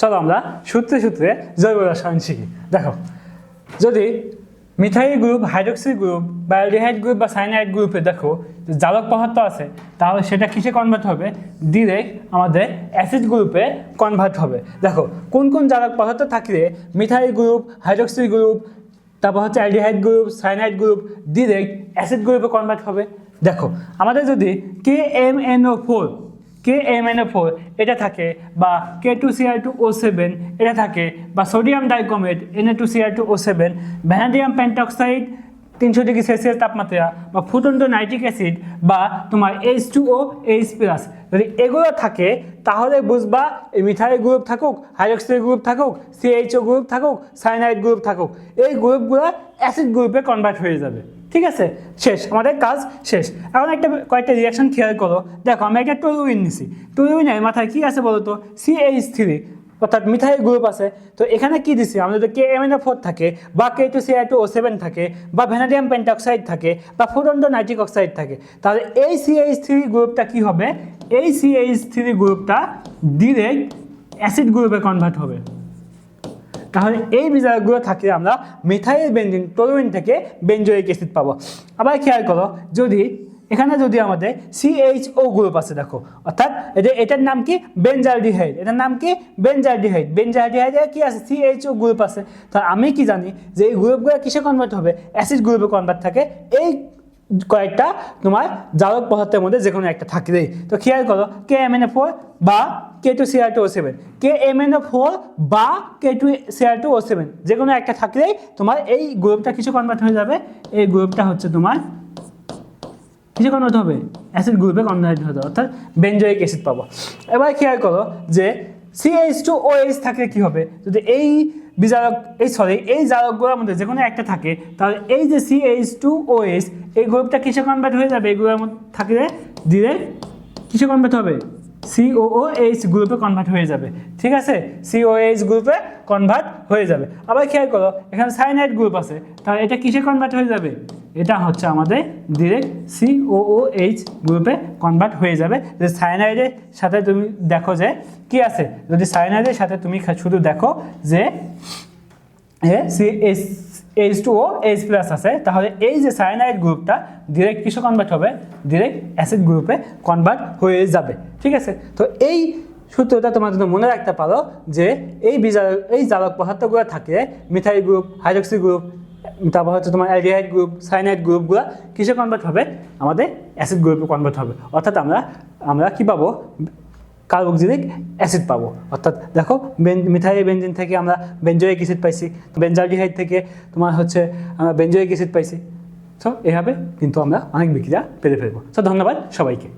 চলো আমরা সূত্রে সূত্রে জৈব রসায়ন শিখি। দেখো, যদি মিথাইল গ্রুপ হাইড্রোক্সিল গ্রুপ বা অ্যালডিহাইড গ্রুপ বা সাইনাইড গ্রুপে দেখো জালক পদার্থ আছে, তাহলে সেটা কিসে কনভার্ট হবে? ডিরেক্ট আমাদের অ্যাসিড গ্রুপে কনভার্ট হবে। দেখো, কোন কোন জালক পদার্থ থাকলে মিথাইল গ্রুপ হাইড্রোক্সিল গ্রুপ, তারপর হচ্ছে aldehyde group, cyanide group direct acid গ্রুপে কনভার্ট হবে। দেখো, আমাদের যদি K M N O four K M N four এটা থাকে, বা K two CR two O seven এটা থাকে, বা sodium dichromate N A two CR two O seven vanadium pentoxide তিনশো ডিগ্রি সেলসিয়াস তাপমাত্রা, বা ফুটন্ত নাইট্রিক অ্যাসিড, বা তোমার H two O H plus যদি এগুলো থাকে, তাহলে বুঝবা এই মিথাইল গ্রুপ থাকুক হাইড্রোক্সিল গ্রুপ থাকুক সিএইচও গ্রুপ থাকুক, সাইনাইড গ্রুপ থাকুক, এই গ্রুপগুলো অ্যাসিড গ্রুপে কনভার্ট হয়ে যাবে। ঠিক আছে? শেষ। আমাদের কাজ শেষ। এখন একটা কয়েকটা রিয়াকশন খেয়াল করো। দেখো, আমি একটা টলুইন নিছি। টলুইনের মাথায় কী আছে বলো তো সিএইচ থ্রি অর্থাৎ মিথাইল গ্রুপ আছে। তো এখানে কি দিছি? আমাদের যদি কে এম এন ফোর থাকে, বা K two C I two O seven থাকে, বা ভ্যানাডিয়াম পেন্টঅক্সাইড থাকে, বা ফুটন্ত নাইট্রিক অক্সাইড থাকে। তাহলে এই সিএইচ থ্রি গ্রুপটা কি হবে? এই সিএইচ থ্রি গ্রুপটা ডিরেক্ট অ্যাসিড গ্রুপে কনভার্ট হবে। তাহলে এই বিজারগুলো থাকলে আমরা মিথাইল বেঞ্জিন টলুইন থেকে বেঞ্জোয়িক অ্যাসিড পাবো। আবার খেয়াল করো, যদি এখানে যদি আমাদের সিএইচও গ্রুপ আছে দেখো, অর্থাৎ এটা এটার নাম কি? বেঞ্জালডিহাইড এটার নাম কি? বেঞ্জালডিহাইড বেঞ্জালডিহাইডে কি আছে? সিএইচও গ্রুপ আছে। তা আমি কি জানি যে এই গ্রুপগুলো কিসে কনভার্ট হবে? অ্যাসিড গ্রুপে কনভার্ট থাকে। এই কয়েকটা তোমার জারক পদার্থের মধ্যে যে কোনো একটা থাকলেই। তো খেয়াল করো কে এম এন ফোর বা K two CR two O seven K M N O four বা K two CR two O seven যে কোনো একটা থাকলেই তোমার এই গ্রুপটা কিছু কনভার্ট হয়ে যাবে। এই গ্রুপটা হচ্ছে তোমার কিছু কনভার্ট হবে। অ্যাসিড গ্রুপে কনভার্ট হতে অর্থাৎ বেঞ্জয়িক অ্যাসিড পাবো। এবার খেয়াল করো যে সিএইচ টু ও এইচ থাকলে কী হবে? যদি এই বিজারক, এই সরি এই জারকগুলোর মধ্যে যে কোনো একটা থাকে, তাহলে এই যে সিএইচ টু ও এইচ এই গ্রুপটা কিসে কনভার্ট হয়ে যাবে? এইগুলোর মধ্যে থাকলে দিলে কিসে কনভার্ট হবে? সিওও এইচ গ্রুপে কনভার্ট হয়ে যাবে। ঠিক আছে? সিও এইচ গ্রুপে কনভার্ট হয়ে যাবে। আবার খেয়াল করো, এখানে সাইনাইড গ্রুপ আছে। তাহলে এটা কিসে কনভার্ট হয়ে যাবে? এটা হচ্ছে আমাদের ডিরেক্ট সিওও এইচ গ্রুপে কনভার্ট হয়ে যাবে। যে সাইনাইডের সাথে তুমি দেখো যে কি আছে? যদি সাইনাইডের সাথে তুমি শুধু দেখো যে A C H H two O H plus আছে। তাহলে এই যে সায়ানাইড গ্রুপটা ডিরেক্ট কিসে কনভার্ট হবে? ডিরেক্ট অ্যাসিড গ্রুপে কনভার্ট হয়ে যাবে। ঠিক আছে? তো এই সূত্রটা তোমার জন্য মনে রাখতে পারো যে এই বিজার, এই জালক পদার্থগুলো থাকে মিথাইল গ্রুপ হাইড্রক্সি গ্রুপ তারপর হচ্ছে তোমার অ্যালডিহাইড গ্রুপ সাইনাইড গ্রুপগুলো কিসে কনভার্ট হবে? আমাদের অ্যাসিড গ্রুপে কনভার্ট হবে। অর্থাৎ আমরা আমরা কী পাবো? কার্বক্সিলিক অ্যাসিড পাবো। অর্থাৎ দেখো মিথাইল বেঞ্জিন থেকে আমরা বেঞ্জয়িক অ্যাসিড পাইছি বেঞ্জালডিহাইড থেকে তোমার হচ্ছে আমরা বেঞ্জয়িক অ্যাসিড পাইছি। সো এভাবে কিন্তু আমরা অনেক বিক্রিয়া পেরে ফেলব। সো ধন্যবাদ সবাইকে।